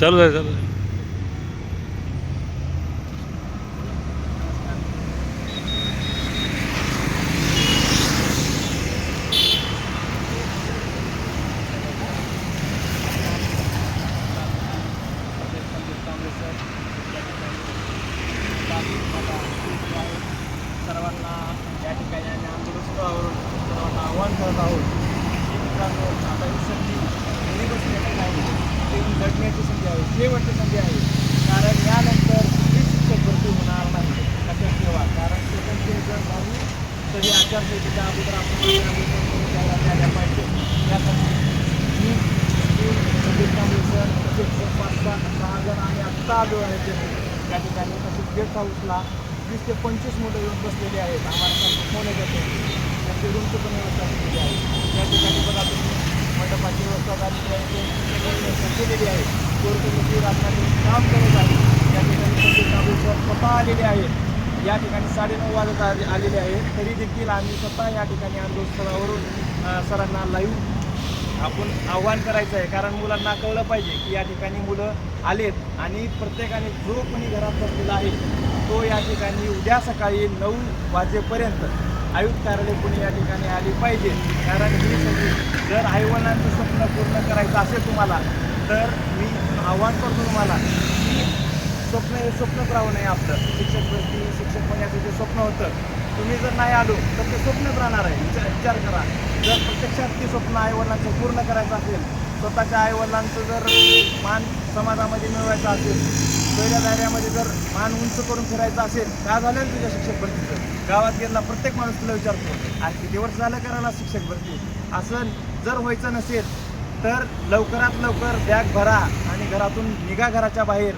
चालू आहे चालू आहे सर्वांना या ठिकाणी आम्ही आंदोलनस्थळावरून सर्वांना आव्हान करत आहोत की मित्रांनो आता ही संधी घरी बसण्याची नाही ते जगण्याची संधी आहे शेवटची म्हणजे संधी आहे. कारण यानंतर शिक्षक भरती होणार नाही. लक्षात ठेवा. कारण स्वतंत्र जर झाली तरी आचारसंहितेच्या अगोदर आपण द्यायला पाहिजे. यासाठी मी संदीप तसेच पाच सहा सहा जण आणि आत्ता जो आहे ते त्या ठिकाणी तसेच गेस्ट हाऊसला वीस ते पंचवीस मोठे येऊन बसलेली आहेत. आम्हाला त्यांचं फोन येत होते रूमची पण व्यवस्था केलेली आहे. त्या ठिकाणी पण आपण मंडपाची व्यवस्था झालेली आहे. ते केलेली आहे. कोरकमिटी रात्रातील काम करत आहे. या ठिकाणी संदीप सर स्वतः आलेले आहेत. या ठिकाणी साडेनऊ वाजत आले- आलेले आहेत. तरी देखील आम्ही स्वतः या ठिकाणी आंदोलनस्थळावरून सरांना लाईव्ह आपण आव्हान करायचं आहे. कारण मुलांना कळलं पाहिजे की या ठिकाणी मुलं आलेत आणि प्रत्येकाने जो कोणी घरात बसलेला आहे तो या ठिकाणी उद्या सकाळी नऊ वाजेपर्यंत आयुक्त कार्यालय कोणी या ठिकाणी आली पाहिजे. कारण ही सगळी जर आईवडिलांचं स्वप्न पूर्ण करायचं असेल तुम्हाला तर मी आव्हान करतो तुम्हाला की स्वप्न हे स्वप्नच राहू नये आपलं. शिक्षक भरती शिक्षक होण्याचं जे स्वप्न होतं तुम्ही जर नाही आलो तर ते स्वप्नच राहणार आहे. विचार विचार करा. जर प्रत्यक्षात ते स्वप्न आईवडिलांचं पूर्ण करायचं असेल स्वतःच्या आईवडिलांचं जर मान समाजामध्ये मिळवायचं असेल पहिल्या दायऱ्यामध्ये जर मान उंच करून फिरायचं असेल का झालं तुझ्या शिक्षक भरतीचं? गावात गेला प्रत्येक माणूस तुला विचारतो आज किती वर्ष झालं करायला शिक्षक भरती? असं जर व्हायचं नसेल तर लवकरात लवकर बॅग भरा आणि घरातून निघा घराच्या बाहेर.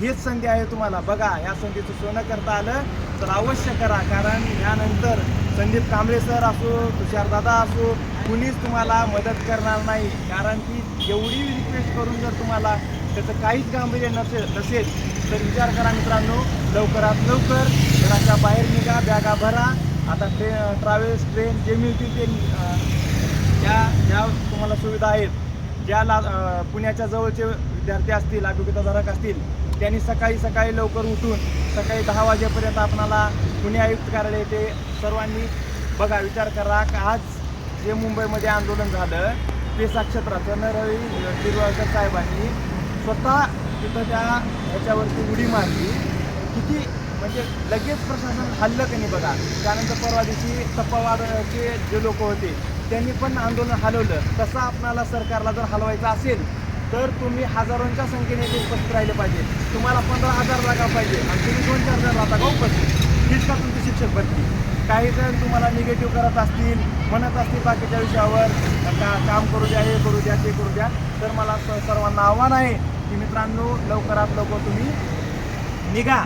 हीच संधी आहे तुम्हाला. बघा या संधीचं सोनं करता आलं तर अवश्य करा. कारण यानंतर संदीप कांबळे सर असो तुषारदादा असो कुणीच तुम्हाला मदत करणार नाही. कारण की एवढी रिक्वेस्ट करून जर तुम्हाला त्याचं काहीच गांभीर्य नसेल नसेल तर विचार करा मित्रांनो लवकरात लवकर घराच्या बाहेर निघा बॅगा भरा. आता ट्रे ट्रॅव्हल्स ट्रेन जे मिळतील ते ज्या ज्या तुम्हाला सुविधा आहेत ज्या ला पुण्याच्या जवळचे विद्यार्थी असतील अभिज्ञताधारक असतील त्यांनी सकाळी सकाळी लवकर उठून सकाळी दहा वाजेपर्यंत आपणाला पुणे आयुक्त कार्यालय ते सर्वांनी बघा विचार करा का आज जे मुंबईमध्ये आंदोलन झालं ते साक्षात्राचं नरवी तिरुवाळकर साहेबांनी स्वतः तिथं त्या ह्याच्यावरती उडी मारली. किती म्हणजे लगेच प्रशासन हल्लं की बघा. त्यानंतर परवा दिवशी तप्पावादचे जे लोक होते त्यांनी पण आंदोलन हलवलं. तसं आपणाला सरकारला जर हलवायचं असेल तर तुम्ही हजारोंच्या संख्येने उपस्थित राहिले पाहिजे. तुम्हाला पंधरा हजार जागा पाहिजे आणि तुम्ही दोन चार जण राहता उपस्थित हीच का तुमची शिक्षक भरती काही जण तुम्हाला निगेटिव्ह करत असतील म्हणत असतील बाकीच्या विषयावर का काम करू द्या हे करू द्या ते करू द्या. तर मला स- सर्वांना आव्हान आहे की मित्रांनो लवकरात लवकर तुम्ही निघा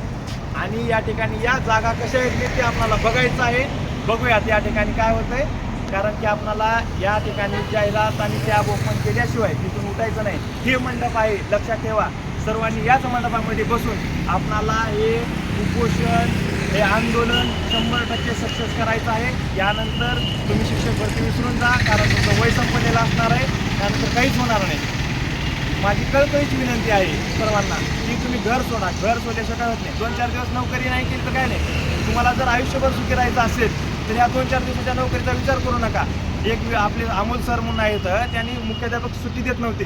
आणि या ठिकाणी या जागा कशा आहेत ते आपल्याला बघायचं आहे. बघूयात या ठिकाणी काय होतंय. कारण की आपणाला या ठिकाणी जाहिरात आणि कॅब ओपन केल्याशिवाय तिथून उठायचं नाही. हे मंडप आहे लक्षात ठेवा. सर्वांनी याच मंडपामध्ये बसून आपणाला हे उपोषण हे आंदोलन शंभर टक्के सक्सेस करायचं आहे. यानंतर तुम्ही शिक्षक भरती विसरून जा कारण तुमचं वय संपलेलं असणार आहे. त्यानंतर काहीच होणार नाही. माझी कळकळीची विनंती आहे सर्वांना की तुम्ही घर सोडा. घर सोडल्याशिवाय काय होत नाही. दोन चार दिवस नोकरी नाही केली तर काय नाही. तुम्हाला जर आयुष्यभर सुखी राहायचं असेल तर या दोन चार दिवसाच्या नोकरीचा विचार करू नका. एक आपले अमोल सर म्हणून आहेत त्यांनी मुख्याध्यापक सुट्टी देत नव्हते.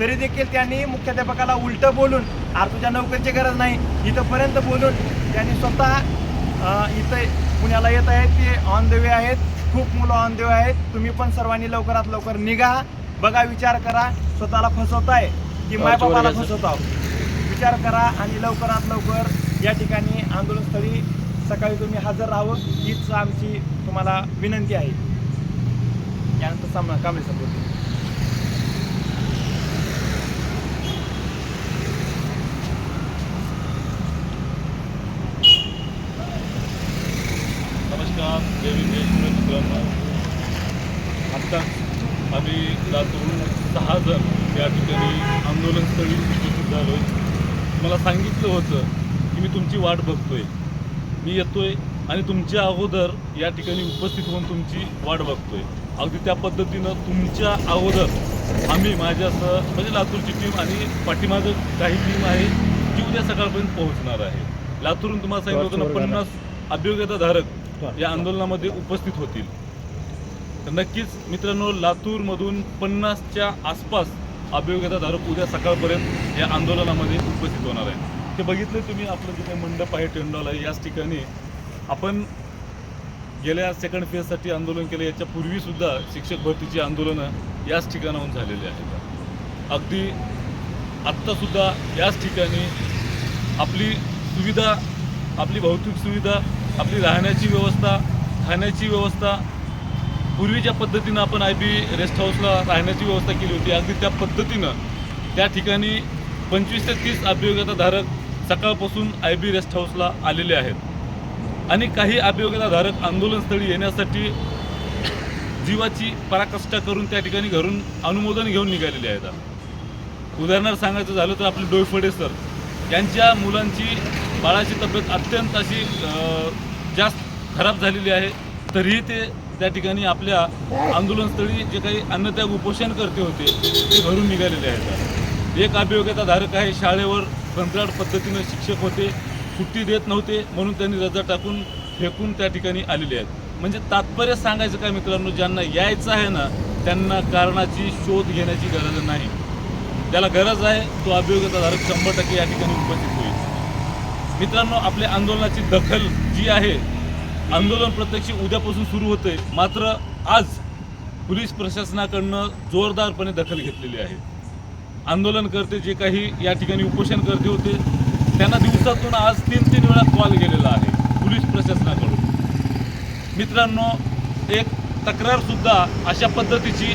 तरी देखील त्यांनी मुख्याध्यापकाला उलटं बोलून अरे तुझ्या नोकरीची गरज नाही इथंपर्यंत बोलून त्यांनी स्वतः इथं पुण्याला येत आहेत. ते ऑन द वे आहेत. खूप मुलं ऑन द वे आहेत. तुम्ही पण सर्वांनी लवकरात लवकर निघा. बघा विचार करा. स्वतःला फसवताय की मायबापाला फसवताव. विचार करा आणि लवकरात लवकर या ठिकाणी आंदोलनस्थळी सकाळी तुम्ही हजर राहावं हीच आमची तुम्हाला विनंती आहे. यानंतर सामना कांबळे सर बोलतील. नमस्कार जय मित्रांनो आत्ता आम्ही लातूर सहा जण या ठिकाणी आंदोलनस्थळी उपस्थित झालो मला सांगितलं होतं की मी तुमची वाट बघतोय. मी येतोय आणि तुमच्या अगोदर या ठिकाणी उपस्थित होऊन तुमची वाट बघतोय. अगदी त्या पद्धतीनं तुमच्या अगोदर आम्ही माझ्यासह म्हणजे लातूरची टीम आणि पाठीमागं काही टीम आहे जी उद्या सकाळपर्यंत पोहोचणार आहे. लातूरून तुम्हाला सांगितलं होतं ना पन्नास अभियोग्यताधारक या आंदोलनामध्ये उपस्थित होतील. तर नक्कीच मित्रांनो लातूरमधून पन्नासच्या आसपास अभियोग्यताधारक उद्या सकाळपर्यंत या आंदोलनामध्ये उपस्थित होणार आहेत. ते बघितलं तुम्ही आपलं जे काही मंडप आहे टेंडॉला याच ठिकाणी आपण गेल्या सेकंड फेजसाठी आंदोलन केलं याच्या पूर्वीसुद्धा शिक्षक भरतीची आंदोलनं याच ठिकाणाहून झालेली आहेत. अगदी आत्तासुद्धा याच ठिकाणी आपली सुविधा आपली भौतिक सुविधा आपली राहण्याची व्यवस्था खाण्याची व्यवस्था पूर्वी ज्या पद्धतीनं आपण आय बी रेस्ट हाऊसला राहण्याची व्यवस्था केली होती. अगदी त्या पद्धतीनं त्या ठिकाणी पंचवीस ते तीस अभियोग्यताधारक सकाळपासून आय बी रेस्ट हाऊसला आलेले आहेत. आणि काही अभियोग्यताधारक आंदोलनस्थळी येण्यासाठी जीवाची पराकष्टा करून त्या ठिकाणी घरून अनुमोदन घेऊन निघालेले आहेत. उदाहरणार्थ सांगायचं झालं तर आपले डोयफडे सर यांच्या मुलांची बाळाची तब्येत अत्यंत अशी जास्त खराब झालेली आहे. तरीही ते त्या ठिकाणी आपल्या आंदोलनस्थळी जे काही अन्नत्याग उपोषण करते होते ते घरून निघालेले आहेत. एक अभियोग्यताधारक आहे शाळेवर कंत्राट पद्धतीनं शिक्षक होते सुट्टी देत नव्हते म्हणून त्यांनी रजा टाकून फेकून त्या ठिकाणी आलेले आहेत. म्हणजे तात्पर्य सांगायचं काय मित्रांनो ज्यांना यायचं आहे ना त्यांना कारणाची शोध घेण्याची गरज नाही. ज्याला गरज आहे तो अभियोग्यताधारक शंभर टक्के या ठिकाणी उपस्थित होईल. मित्रांनो आपल्या आंदोलनाची दखल जी आहे आंदोलन प्रत्यक्ष उद्यापासून सुरू होते मात्र आज पोलीस प्रशासनाकडनं जोरदारपणे दखल घेतलेली आहे. आंदोलन करते जे काही या ठिकाणी उपोषण करते होते त्यांना दिवसातून आज तीन तीन वेळा कॉल गेलेला आहे पोलीस प्रशासनाकडून. मित्रांनो एक तक्रारसुद्धा अशा पद्धतीची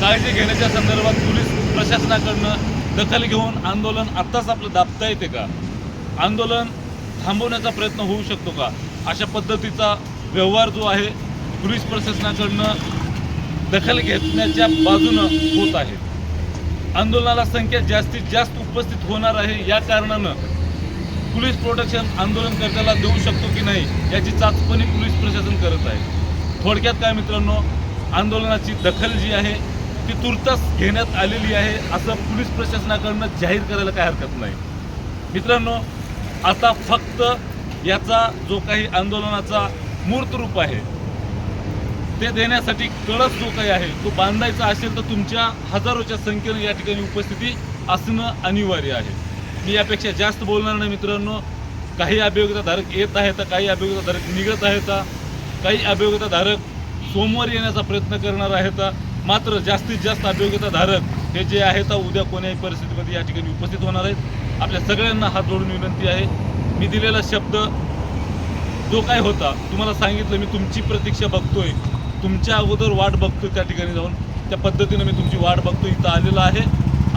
काळजी घेण्याच्या संदर्भात पोलीस प्रशासनाकडनं दखल घेऊन आंदोलन आत्ताच आपलं दाबता येते का? आंदोलन थांबवण्याचा प्रयत्न होऊ शकतो का? अशा पद्धतीचा व्यवहार जो आहे पोलीस प्रशासनाकडनं दखल घेतण्याच्या बाजूनं होत आहे. आंदोलनाला संख्या जास्तीत जास्त उपस्थित होणार आहे. या कारणानं पोलीस प्रोटेक्शन आंदोलनकर्त्याला देऊ शकतो की नाही याची चाचपणी पोलीस प्रशासन करत आहे. थोडक्यात काय मित्रांनो आंदोलनाची दखल जी आहे ती तुर्तास घेण्यात आलेली आहे असं पोलीस प्रशासनाकडनं जाहीर करायला काय हरकत नाही. मित्रांनो आता फक्त याचा जो काही आंदोलनाचा मूर्त रूप आहे ते देण्यासाठी कळस जो काही आहे तो बांधायचा असेल तर तुमच्या हजारोच्या संख्येनं या ठिकाणी उपस्थिती असणं अनिवार्य आहे. मी यापेक्षा जास्त बोलणार नाही मित्रांनो. काही अभियोग्यताधारक येत आहेत काही अभियोग्यताधारक निघत आहेत. काही अभियोग्यताधारक सोमवारी येण्याचा प्रयत्न करणार आहेत. मात्र जास्तीत जास्त अभियोग्यताधारक हे जे आहेत उद्या कोण्याही परिस्थितीमध्ये या ठिकाणी उपस्थित होणार आहेत. आपल्या सगळ्यांना हात जोडून विनंती आहे. मी दिलेला शब्द जो काय होता तुम्हाला सांगितलं मी तुमची प्रतीक्षा बघतोय. तुमच्या अगोदर वाट बघतो त्या ठिकाणी जाऊन. त्या पद्धतीनं मी तुमची वाट बघतो इथं आलेलो आहे.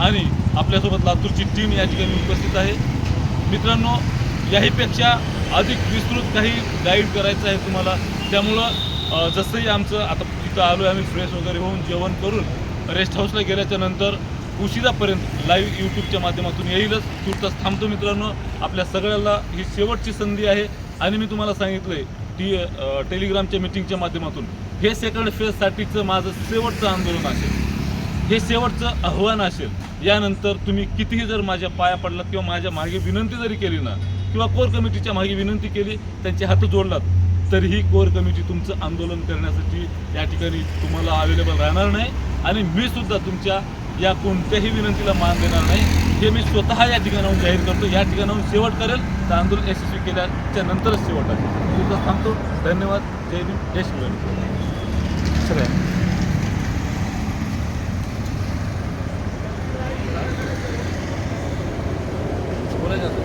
आणि आपल्यासोबत लातूरची टीम या ठिकाणी उपस्थित आहे. मित्रांनो याहीपेक्षा अधिक विस्तृत काही गाईड करायचं आहे तुम्हाला. त्यामुळं जसंही आमचं आता इथं आलो आहे आम्ही फ्रेश वगैरे होऊन जेवण करून रेस्ट हाऊसला गेल्याच्यानंतर उशिरापर्यंत लाईव्ह यूट्यूबच्या माध्यमातून येईलच. तुर्तास थांबतो मित्रांनो. आपल्या सगळ्याला ही शेवटची संधी आहे. आणि मी तुम्हाला सांगितलंय टी टेलिग्रामच्या मीटिंगच्या माध्यमातून. हे सेकंड फेजसाठीचं माझं शेवटचं आंदोलन असेल. हे शेवटचं आव्हान असेल. यानंतर तुम्ही कितीही जर माझ्या पाया पडलात किंवा माझ्या मागे विनंती जरी केली ना किंवा कोर कमिटीच्या मागे विनंती केली त्यांचे हात जोडलात तरीही कोर कमिटी तुमचं आंदोलन करण्यासाठी या ठिकाणी तुम्हाला अवेलेबल राहणार नाही. आणि मी सुद्धा तुमच्या या कोणत्याही विनंतीला मान देणार नाही. हे मी स्वतः या ठिकाणाहून जाहीर करतो. या ठिकाणाहून शेवट करेल. तर आंदोलन यशस्वी केल्याच्या नंतरच शेवट आहे. तुझं थांबतो. धन्यवाद. जय भीम जय शिवराय. それ。これじゃ